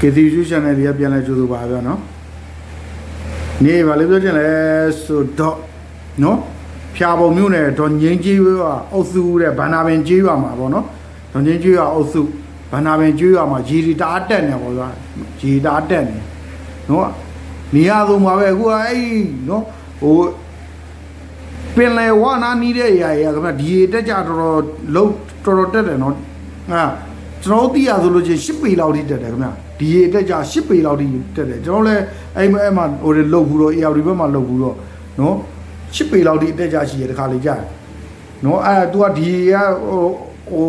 ကေတီယူချန်နယ်လေးကပြန်လဲကြိုးစားပါဗျာနော်နေပါလေပြောချင်လဲဆိုတော့နော်ဖျာပုံမျိုးနဲ့ဒေါ်ငင်းကြီးရွာအုပ်စုတဲ့ဗန္နာပင်ကြီးရွာမှာပေါ့နော်ဒေါ်ငင်းကြီးရွာအုပ်စုဗန္နာပင်ကြီးရွာမှာဂျီရီတားတက်နေပေါ့ဗျာဂျီရီတားတက်နေနော်နေရာဆုံးပါပဲအခုကအဲ့နော်ဟိုပင်လေဝါနာနီးတဲ့အရာကြီးကခင်ဗျဒီတက်ကြတော်တော်လုံးတော်တော်တက်တယ်နော်ဟာ ကျွန်တော်တို့သိရဆိုလို့ချင်း10ပေလောက်ထိတက်တယ်ခင်ဗျဒီရေတက်ကြ10ပေလောက်ထိတက်တယ်ကျွန်တော်လည်းအဲ့အဲ့မှာဟိုလေလှုပ်ဘူးတော့ AR ဘက်မှာလှုပ်ဘူးတော့နော်10ပေလောက်ထိတက်ကြရှိရတခါလေကြာတယ်နော်အဲ့ဒါ तू ကဒီရေကဟိုဟို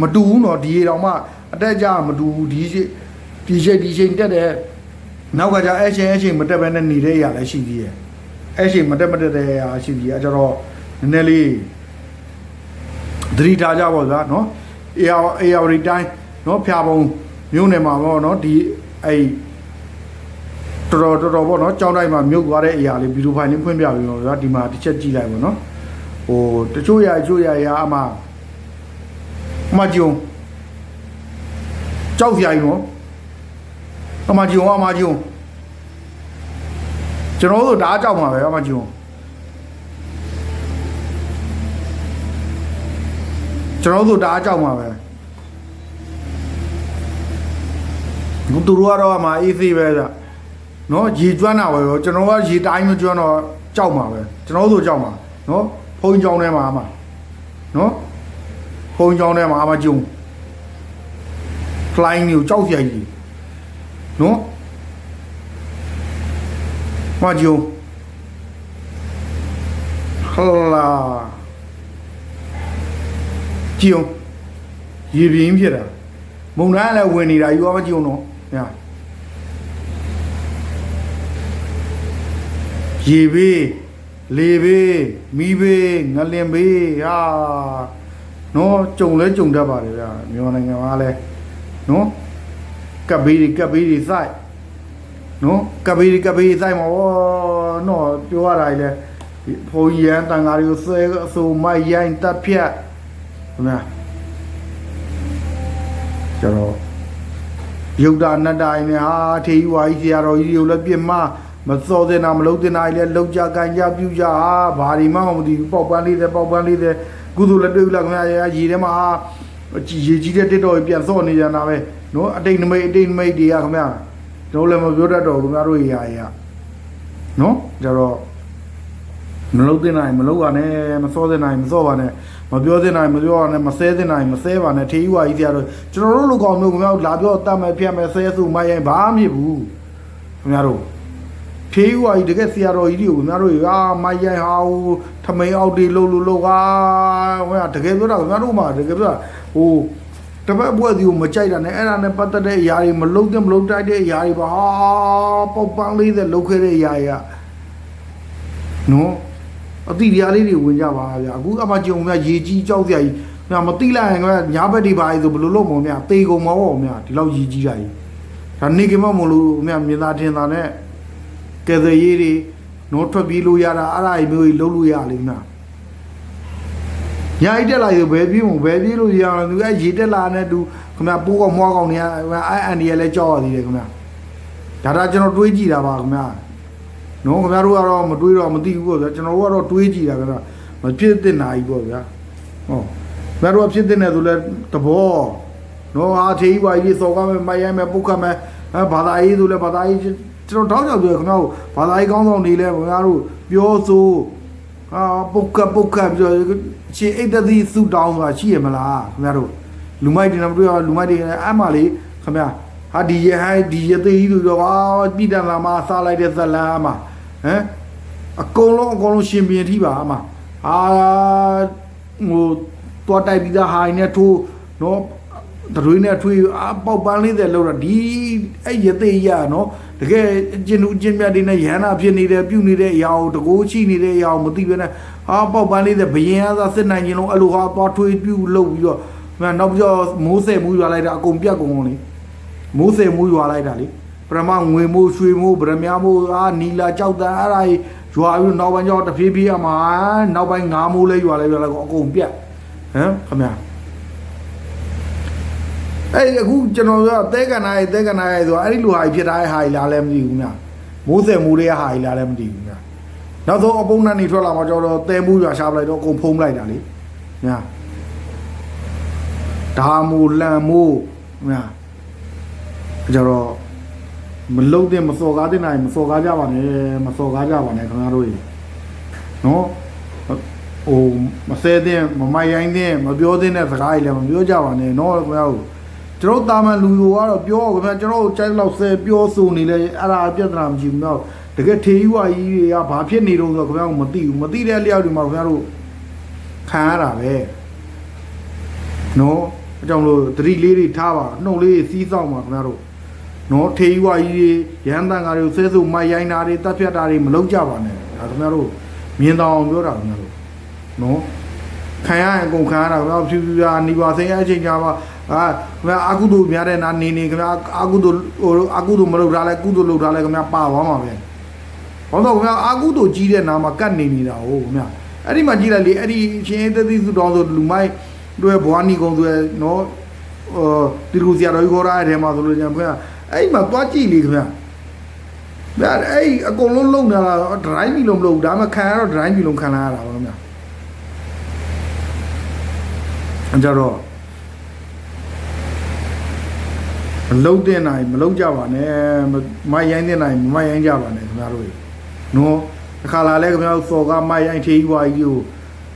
မတူဘူးနော်ဒီရေတောင်မှအတက်ကြမတူဘူးဒီဒီချိန်ဒီချိန်တက်တယ်နောက်ကကြအဲ့ချိန်အဲ့ချိန်မတက်ဘဲနဲ့နေတဲ့အရာလည်းရှိသေးတယ်အဲ့ချိန်မတက်မတက်တဲ့အရာရှိသေးတယ်အဲ့ကျတော့နည်းနည်းလေးသတိထားကြပါဗျာနော် အေယာအေယာရီတိုင်းနော်ဖျာပုံမြို့နယ်မှာပေါ့နော်ဒီအဲ့တော်တော်တော်တော်ပေါ့နော်ကြောင်းတိုင်းမှာမြုပ်သွားတဲ့အရာလေးဗီဒီယိုဖိုင်လေးဖွင့်ပြပြီးတော့ဗျာဒီမှာတစ်ချက်ကြည့်လိုက်ပါနော်ဟိုတချို့ရအချို့ရရအမအမဂျုံကြောက်ကြိုင်နော်အမဂျုံအမဂျုံကျွန်တော်တို့ဒါအကြောက်မှာပဲအမဂျုံ ကျွန်တော်တို့ဒါအကြောက်မှာပဲဘုသူတို့ကတော့အမှအေးသေးပဲဗျနော်ရေကျွမ်းတာပဲရောကျွန်တော်ကရေတိုင်းမကျွမ်းတော့ကြောက်မှာပဲကျွန်တော်တို့ကြောက်မှာနော်ဖုံကြောင်းထဲမှာအမှနော်ဖုံကြောင်းထဲမှာအမှကျုံ flying ကိုကြောက်ကြိုက်ကြီးနော်မကျုံဟလာ ကြည့်အောင်ရေပြင်းဖြစ်တာမုံတိုင်းကလည်းဝင်နေတာယူအောင်မကြည့်အောင်တော့ညာရေဘေးလေဘေးမီးဘေးငလင်ဘေးဟာနော်ကြုံလဲကြုံတတ်ပါတယ်ဗျာမြန်မာနိုင်ငံမှာလဲနော်ကပ်ဘေးတွေကပ်ဘေးတွေစိုက်နော်ကပ်ဘေးတွေကပ်ဘေးတွေစိုက်မှာဗောနော်ပြောရတာလေဘုံရန်တန်ဃာတွေကိုဆွဲအဆိုမိုက်ရိုင်းတပ်ဖြတ် ခင်ဗျာကျတော့ယုတ်တာနတ်တိုင်းနဲ့ဟာထေကြီးဝါကြီးဆရာတော်ကြီးတွေကိုလည်းပြစ်မမစောတဲ့နာမလုံးတဲ့နာကြီးလည်းလောက်ကြကန်ကြပြုကြဟာဘာဒီမှမသိဘူးပေါက်ပန်းလေးတဲ့ပေါက်ပန်းလေးတဲ့ကုသိုလ်လည်းတွေ့ဘူးလားခင်ဗျာရေထဲမှာရေကြီးတဲ့တစ်တော်ပြန်စော့နေကြတာပဲနော်အတိတ်နမိတ်အတိတ်နမိတ်တွေကခင်ဗျာကျွန်တော်လည်းမပြောတတ်တော့ဘူးခင်ဗျားတို့ရာရာနော်ကျတော့ မလုပ်တဲ့နိုင်မလုပ်ပါနဲ့မစောတဲ့နိုင်မစောပါနဲ့မပြောတဲ့နိုင်မပြောပါနဲ့မဆဲတဲ့နိုင်မဆဲပါနဲ့ထေးဝါကြီးဆရာတို့ကျွန်တော်တို့လူကောင်မျိုးခင်ဗျားတို့လာပြောတတ်မယ်ဖြတ်မယ်ဆဲစုမရိုင်းဘာမှမဖြစ်ဘူးခင်ဗျားတို့ထေးဝါကြီးတကယ်ဆရာတော်ကြီးတွေကိုခင်ဗျားတို့ဟာမရိုင်းဟာထမိန်အောက်တွေလှုပ်လှုပ်လှုပ်ဟာဟိုတကယ်ပြောတာခင်ဗျားတို့မှတကယ်ပြောတာဟိုတပတ်ဘွဲ့ဒီကိုမကြိုက်တာနဲ့အဲ့ဒါနဲ့ပတ်သက်တဲ့အရာတွေမလုံးတဲ့မလုံးတိုက်တဲ့အရာတွေပါဟာပေါက်ပန်းလေးတဲ့လှုပ်ခဲ့တဲ့အရာတွေကနော် အတိတရားလေးတွေဝင်ကြပါဗျာအခုအမကြုံမြရေကြီးကြောက်စရာကြီးမြမတိလိုက်ရင်ကညာဘက်တွေပါလေဆိုဘယ်လိုလုပ်မလဲမြတေကုန်မဟုတ်မြဒီလောက်ရေကြီးတာကြီးဒါနေကမမလို့မြမြင်သာတင်သာနဲ့ကဲစရေးတွေနော်ထွက်ပြေးလို့ရတာအဲ့ဒါကြီးမျိုးကြီးလုံးလို့ရလိမ့်မယ်ညာကြီးတက်လာရင်ဘယ်ပြေးမဘယ်ပြေးလို့ရအောင်သူအဲ့ရေတက်လာတဲ့သူခင်ဗျပိုးကောင်မွားကောင်တွေကအဲ့အန်ဒီရလဲကြောက်ရသေးတယ်ခင်ဗျဒါဒါကျွန်တော်တွေးကြည့်တာပါခင်ဗျ နော်ခင်ဗျားတို့ကတော့မတွေးတော့မသိဘူးပေါ့ဗျာကျွန်တော်တို့ကတော့တွေးကြည့်တာခင်ဗျာမဖြစ်တဲ့နာကြီးပေါ့ဗျာဟောခင်ဗျားတို့ကဖြစ်တဲ့နေဆိုလဲတဘောနော်အာထေးကြီးပါကြီးစော်ကားမယ်မိုက်ရိုင်းမယ်ပုတ်ခတ်မယ်အဲဘာသာရေးဆိုလဲဘာသာရေးကျွန်တော်တောက်ကြောက်ပြောခင်ဗျားတို့ဘာသာရေးကောင်းဆောင်နေလဲခင်ဗျားတို့ပြောဆိုအာပုတ်ခတ်ပုတ်ခတ်ပြောရှင်အိတ်တသီစုတောင်းဆိုတာရှိရမလားခင်ဗျားတို့လူမိုက်တွေနဲ့မတွေ့ရလူမိုက်တွေနဲ့အမှလေးခင်ဗျာဟာဒီရဟိုင်းဒီရသေးကြီးဆိုတော့ဟာပြည်တန်လာမှာစားလိုက်တဲ့ဇလန်းမှာ ဟမ်အကုန်လုံးအကုန်လုံးရှင်ပြန်ထိပါအမဟာဟိုတွားတိုက်ပြီးသားဟာရင်းနဲ့ထိုးနော်တရွေးနဲ့ထွေးအပေါက်ပန်းလေးတဲ့လောက်တော့ဒီအဲ့ရသေးရနော်တကယ်ကျင်သူကျင်မြတ်တွေနဲ့ရဟနာဖြစ်နေတယ်ပြုတ်နေတဲ့အရာကိုတကိုးချိနေတဲ့အရာကိုမသိဘဲနဲ့ဟာပေါက်ပန်းလေးတဲ့ဘယင်အားသာစစ်နိုင်ခြင်းလုံးအဲ့လိုဟာသွားထွေးပြုတ်လုပ်ပြီးတော့နောက်ပြီးတော့မိုးဆဲမူးရွာလိုက်တာအကုန်ပြတ်ကုန်ကုန်လေမိုးစင်မိုးရွာလိုက်တာလေ ပရမငွေမိုးရွှေမိုးဗရမ ्या မိုးအာနီလာကြောက်တန်အဲ့ဒါကြီးရွာပြီးနောက်ပိုင်းကျတော့တဖြည်းဖြည်းအမှနောက်ပိုင်းငါးမိုးလဲရွာလဲရွာလဲအကုန်ပြတ်ဟမ်ခမညာအဲ့ဒီအခုကျွန်တော်တို့ကသဲကန္နာရဲ့သဲကန္နာရဲ့ဆိုတော့အဲ့ဒီလူဟာကြီးဖြစ်ထားတဲ့ဟာကြီးလားလည်းမသိဘူးများမိုးစဲမူတွေကဟာကြီးလားလည်းမသိဘူးများနောက်ဆုံးအပုံနဲ့နေထွက်လာမှကျွန်တော်သဲမှုရွာရှာပလိုက်တော့အကုန်ဖုံးလိုက်တာလေများဒါမူလန်မှုများကျတော့ မလုံတဲ့မစော်ကားတဲ့နိုင်မစော်ကားကြပါနဲ့မစော်ကားကြပါနဲ့ခင်ဗျားတို့ကြီးနော်ဟိုမဆဲတဲ့မမိုက်ရိုင်းတဲ့မပြောတဲ့စကားကြီးလည်းမပြောကြပါနဲ့နော်ခင်ဗျားတို့ကျွန်တော်တာမန်လူတွေကတော့ပြောခင်ဗျာကျွန်တော်တို့ကြိုက်လောက်ဆဲပြောဆိုနေလဲအဲ့ဒါပြဿနာမရှိဘူးတော့တကယ်ထေးဝါကြီးတွေကဘာဖြစ်နေတော့ဆိုတော့ခင်ဗျာမသိဘူးမသိတဲ့လျောက်တွေမှာခင်ဗျားတို့ခံရတာပဲနော်အကြောင်းလို့သတိလေးတွေထားပါနှုတ်လေးစီးဆောင်ပါခင်ဗျားတို့ နော်ထေးဝါကြီးတွေရဟန်းတန်ကားတွေကိုဆဲဆိုမိုက်ရိုင်းတာတွေတက်ဖြတ်တာတွေမလုပ်ကြပါနဲ့ဒါခင်ဗျားတို့မြင်တော်အောင်ပြောတာခင်ဗျားတို့နော်ခံရရင်အကုန်ခံရတာခင်ဗျာဖြူဖြူပြာနေပါစိန်အချိန်ကြာပါအာခင်ဗျာအာကုသိုလ်များတဲ့နာနေနေခင်ဗျာအာကုသိုလ်ဟိုအာကုသိုလ်မလုပ်ထားလဲကုသိုလ်လုပ်ထားလဲခင်ဗျာပါသွားမှာပဲဘာလို့ခင်ဗျာအာကုသိုလ်ကြီးတဲ့နာမှာကတ်နေနေတာဟုတ်ခင်ဗျာအဲ့ဒီမှာကြည့်လိုက်လေအဲ့ဒီရှင်အေးသတိစုတော်ဆိုလူမိုက်တို့ဘွားနီကုံဆိုနော်ဟိုတီလူစီရတော်ကြီးခေါ်ရတဲ့ထဲမှာဆိုလို့ကျွန်တော်ခင်ဗျာ အဲ့ဒီမှာသွားကြည့်လေခင်ဗျာဗျာအဲ့အကုန်လုံးလုံနေတာဒရိုင်းမီလုံးမလုပ်ဘူးဒါမှခံရတော့ဒရိုင်းမီလုံးခံလာရတာပါခင်ဗျာအကြတော့မလုံးတဲ့နိုင်မလုံးကြပါနဲ့မမိုက်ရိုင်းတဲ့နိုင်မမိုက်ရိုင်းကြပါနဲ့ခင်ဗျားတို့နော်တစ်ခါလာလဲခင်ဗျားတို့စော်ကမိုက်ရိုင်းထေးကြီးွားကြီးကို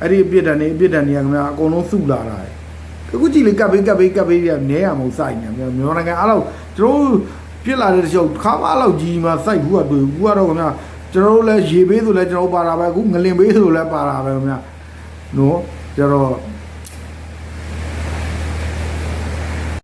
အဲ့ဒီအပြစ်ဒဏ်နေအပြစ်ဒဏ်နေခင်ဗျားအကုန်လုံးစုလာတာအခုကြည့်လေကပ်ဘေးကပ်ဘေးကပ်ဘေးပြနဲရမဟုတ်စိုက်နေခင်ဗျာမြန်မာနိုင်ငံအားလုံးကျွန် တော်ပြစ်လာတဲ့တချို့ခါမအားလောက်ကြီးမှစိုက်ဘူးကတွေ့ဘူးကတော့ခင်ဗျာကျွန်တော်တို့လည်းရေဘေးဆိုလည်းကျွန်တော်ပါတာပဲအခုငလင်ဘေးဆိုလည်းပါတာပဲခင်ဗျာနော်ကျတော့